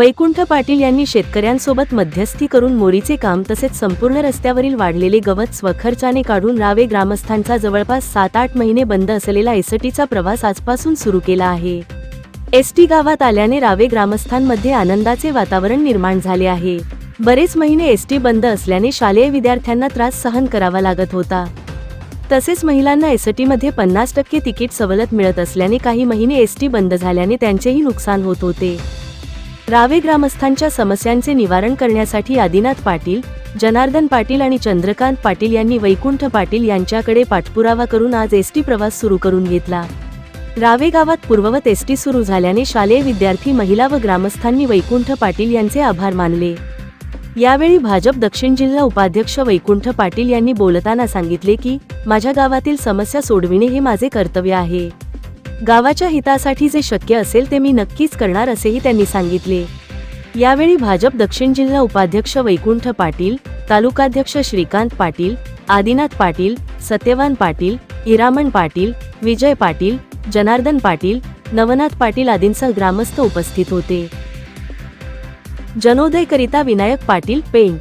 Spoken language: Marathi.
वैकुंठ पाटील यांनी शेतकऱ्यांसोबत मध्यस्थी करून मोरीचे काम तसेच संपूर्ण रस्त्यावरील वाढलेले गवत स्वखर्चाने काढून रावे ग्रामस्थांचा जवळपास सात आठ महिने बंद असलेला एसटीचा प्रवास आजपासून सुरू केला आहे. एसटी गावात आल्याने रावे ग्रामस्थांमध्ये आनंदाचे वातावरण निर्माण झाले आहे. बरेच महिने एसटी बंद असल्याने शालेय विद्यार्थ्यांना त्रास सहन करावा लागत होता. तसेच महिलांना एसटीमध्ये पन्नास टक्के तिकीट सवलत मिळत असल्याने काही महिने एसटी बंद झाल्याने त्यांचेही नुकसान होत होते. रावे ग्रामस्थांच्या समस्यांचे निवारण करण्यासाठी आदिनाथ पाटील जनार्दन पाटील आणि चंद्रकांत पाटील यांनी वैकुंठ पाटील यांच्याकडे पाठपुरावा करून आज एसटी प्रवास सुरू करून घेतला. रावे गावात पूर्ववत एसटी सुरू झाल्याने शालेय विद्यार्थी महिला व ग्रामस्थांनी वैकुंठ पाटील यांचे आभार मानले. यावेळी भाजप दक्षिण जिल्हा उपाध्यक्ष वैकुंठ पाटील यांनी बोलताना सांगितले की माझ्या गावातील समस्या सोडविणे हे माझे कर्तव्य आहे. गावाच्या हितासाठी जे शक्य असेल ते मी नक्कीच करणार असेही त्यांनी सांगितले. यावेळी भाजप दक्षिण जिल्हा उपाध्यक्ष वैकुंठ पाटील तालुकाध्यक्ष श्रीकांत पाटील आदिनाथ पाटील सत्यवान पाटील हिरामण पाटील विजय पाटील जनार्दन पाटील नवनाथ पाटील आदींसह ग्रामस्थ उपस्थित होते. जनोदयकरिता विनायक पाटील पेण.